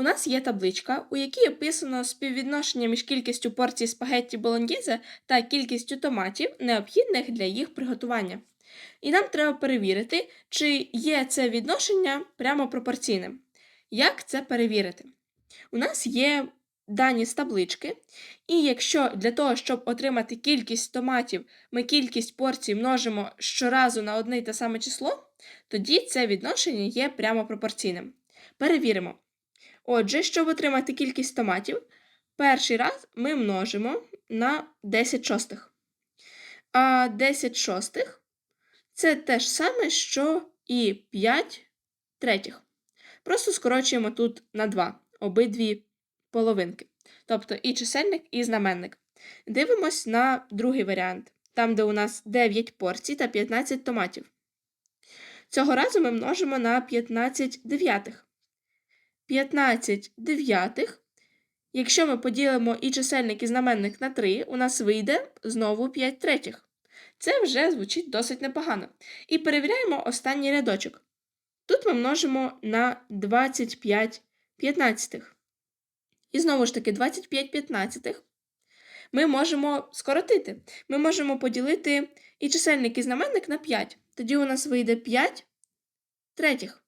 У нас є табличка, у якій описано співвідношення між кількістю порцій спагетті болоньєзе та кількістю томатів, необхідних для їх приготування. І нам треба перевірити, чи є це відношення прямо пропорційним. Як це перевірити? У нас є дані з таблички, і якщо для того, щоб отримати кількість томатів, ми кількість порцій множимо щоразу на одне й те саме число, тоді це відношення є прямо пропорційним. Перевіримо. Отже, щоб отримати кількість томатів, перший раз ми множимо на 10 шостих. А 10 шостих це те ж саме, що і 5 третіх. Просто скорочуємо тут на 2 обидві половинки. Тобто і чисельник, і знаменник. Дивимось на другий варіант, там, де у нас 9 порцій та 15 томатів. Цього разу ми множимо на 15 дев'ятих. 15 дев'ятих. Якщо ми поділимо і чисельник, і знаменник на 3, у нас вийде знову 5 третіх. Це вже звучить досить непогано. І перевіряємо останній рядочок. Тут ми множимо на 25 п'ятнадцятих. І знову ж таки 25 п'ятнадцятих ми можемо скоротити. Ми можемо поділити і чисельник, і знаменник на 5. Тоді у нас вийде 5 третіх.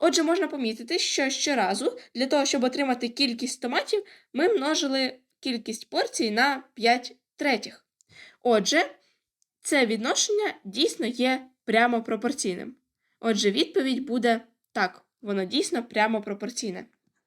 Отже, можна помітити, що щоразу для того, щоб отримати кількість томатів, ми множили кількість порцій на 5 третіх. Отже, це відношення дійсно є прямо пропорційним. Отже, відповідь буде так, воно дійсно прямо пропорційне.